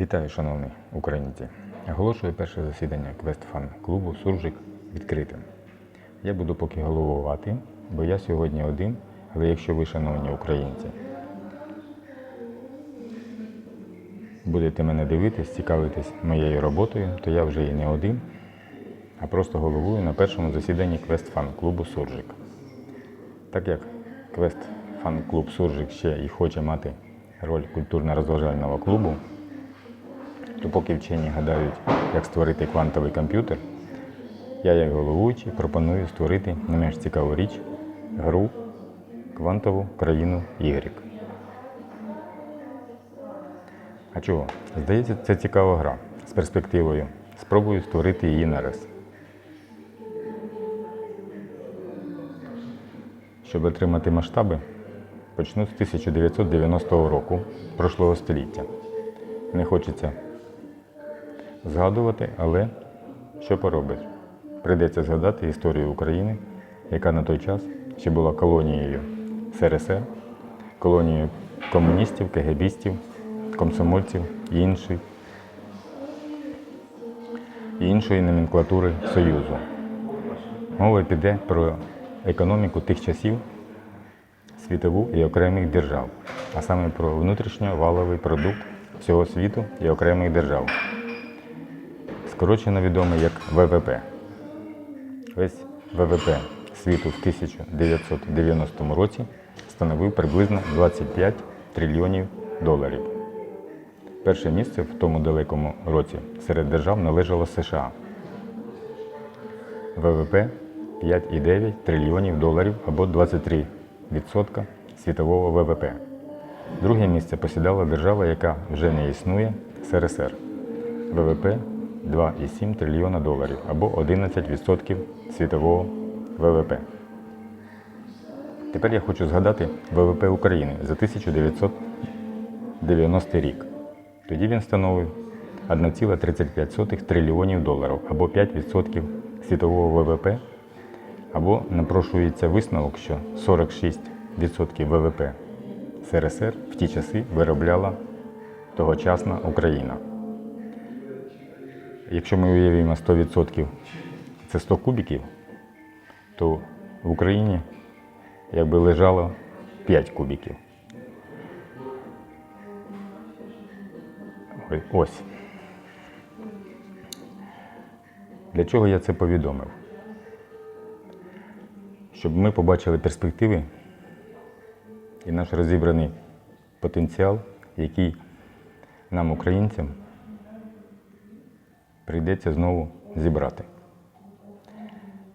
Вітаю, шановні українці! Оголошую перше засідання квестфан клубу Суржик відкритим. Я буду поки головувати, бо я сьогодні один, але якщо ви, шановні українці, будете мене дивитись, цікавитись моєю роботою, то я вже і не один, а просто головую на першому засіданні квестфан клубу Суржик. Так як квест фан-клуб Суржик ще і хоче мати роль культурно-розважального клубу, то поки вчені гадають, як створити квантовий комп'ютер, я, як головуючий, пропоную створити не менш цікаву річ гру Квантову країну Y. А чого? Здається, це цікава гра з перспективою. Спробую створити її нараз. Щоб отримати масштаби, почну з 1990 року прошлого століття. Не хочеться згадувати, але що поробиш? Прийдеться згадати історію України, яка на той час ще була колонією СРСР, колонією комуністів, кегебістів, комсомольців і іншої, і іншої номенклатури Союзу. Мова піде про економіку тих часів, світову і окремих держав, а саме про внутрішньоваловий продукт всього світу і окремих держав скорочено відомий як ВВП. Весь ВВП світу в 1990 році становив приблизно 25 трильйонів доларів. Перше місце в тому далекому році серед держав належало США. ВВП 5,9 трильйонів доларів або 23% світового ВВП. Друге місце посідала держава, яка вже не існує СРСР. ВВП 2,7 трильйона доларів або 11% світового ВВП. Тепер я хочу згадати ВВП України за 1990 рік. Тоді він становив 1,35 трильйонів доларів або 5% світового ВВП, або напрошується висновок, що 46% ВВП СРСР в ті часи виробляла тогочасна Україна. Якщо ми уявимо 100% це 100 кубиків, то в Україні якби лежало 5 кубиків. Ой, Ось. Для чого я це повідомив? Щоб ми побачили перспективи і наш розібраний потенціал, який нам, українцям, прийдеться знову зібрати.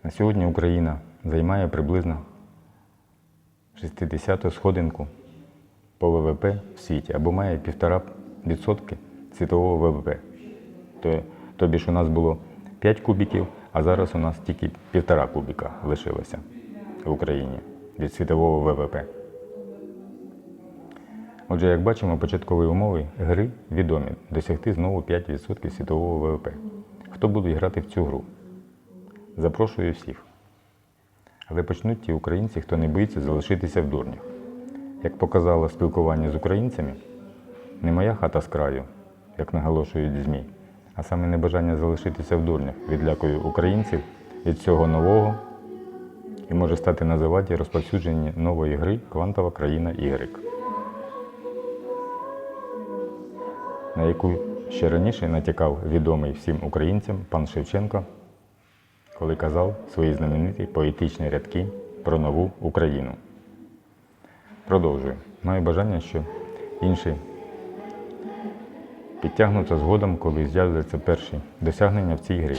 На сьогодні Україна займає приблизно 60-ту сходинку по ВВП в світі або має 1,5% світового ВВП. Тобі ж у нас було 5 кубиків, а зараз у нас тільки 1,5 кубіка лишилося в Україні від світового ВВП. Отже, як бачимо, початкові умови гри відомі досягти знову 5% світового ВВП. Хто буде грати в цю гру? Запрошую всіх. Але почнуть ті українці, хто не боїться залишитися в дурнях. Як показало спілкування з українцями, не моя хата з краю, як наголошують ЗМІ, а саме небажання залишитися в дурнях відлякує українців від цього нового і може стати на заваді розповсюдження нової гри Квантова країна Y. на яку ще раніше натякав відомий всім українцям пан Шевченко, коли казав свої знамениті поетичні рядки про нову Україну. Продовжую. Маю бажання, що інші підтягнуться згодом, коли з'являться перші досягнення в цій грі.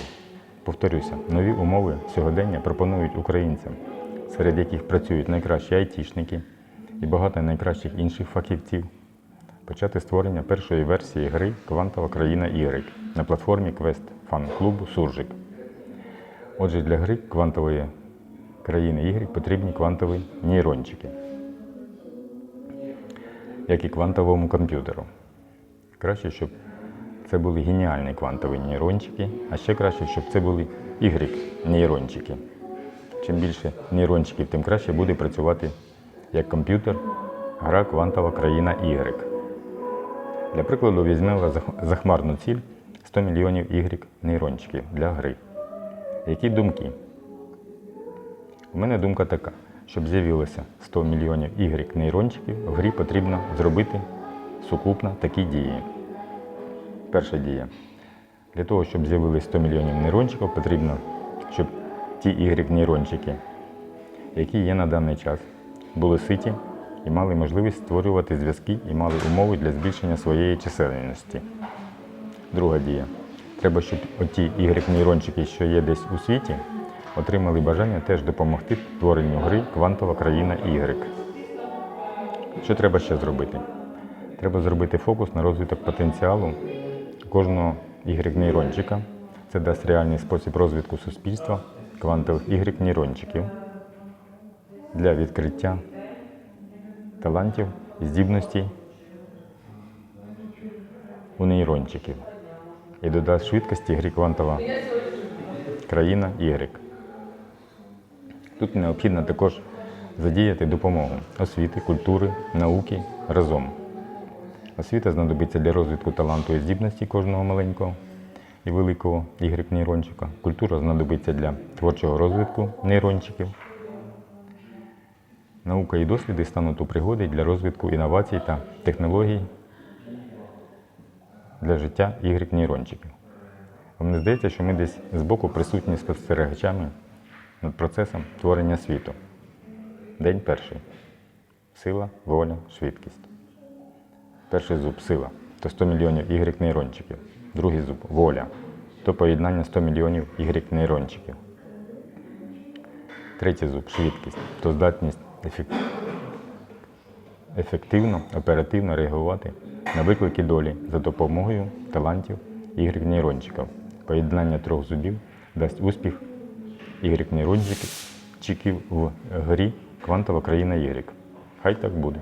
Повторюся, нові умови сьогодення пропонують українцям, серед яких працюють найкращі айтішники і багато найкращих інших фахівців почати створення першої версії гри Квантова країна Y на платформі Квест фан-клубу Суржик. Отже, для гри квантової країни Y потрібні квантові нейрончики, як і квантовому комп'ютеру. Краще, щоб це були геніальні квантові нейрончики, а ще краще, щоб це були Y-нейрончики. Чим більше нейрончиків, тим краще буде працювати як комп'ютер гра Квантова країна Y. Для прикладу візьмемо захмарну ціль 100 мільйонів Y нейрончиків для гри. Які думки? У мене думка така, щоб з'явилося 100 мільйонів Y нейрончиків, в грі потрібно зробити сукупно такі дії. Перша дія. Для того, щоб з'явилось 100 мільйонів нейрончиків, потрібно, щоб ті Y нейрончики, які є на даний час, були ситі і мали можливість створювати зв'язки і мали умови для збільшення своєї чисельності. Друга дія. Треба, щоб оті Y-нейрончики, що є десь у світі, отримали бажання теж допомогти творенню гри Квантова країна Y. Що треба ще зробити? Треба зробити фокус на розвиток потенціалу кожного Y-нейрончика. Це дасть реальний спосіб розвитку суспільства квантових Y-нейрончиків для відкриття талантів здібностей у нейрончиків і додасть швидкості грі квантова країна Y. Тут необхідно також задіяти допомогу освіти, культури, науки разом. Освіта знадобиться для розвитку таланту і здібності кожного маленького і великого Y нейрончика. Культура знадобиться для творчого розвитку нейрончиків. Наука і досліди стануть у пригоді для розвитку інновацій та технологій для життя Y нейрончиків. Не здається, що ми десь збоку присутні спостерігачами над процесом творення світу. День перший. Сила, воля, швидкість. Перший зуб сила то 100 мільйонів Y нейрончиків. Другий зуб воля то поєднання 100 мільйонів Y нейрончиків. Третій зуб швидкість то здатність ефективно, оперативно реагувати на виклики долі за допомогою талантів Y нейрончиків. Поєднання трьох зубів дасть успіх Y нейрончиків в грі Квантова країна Y. Хай так буде.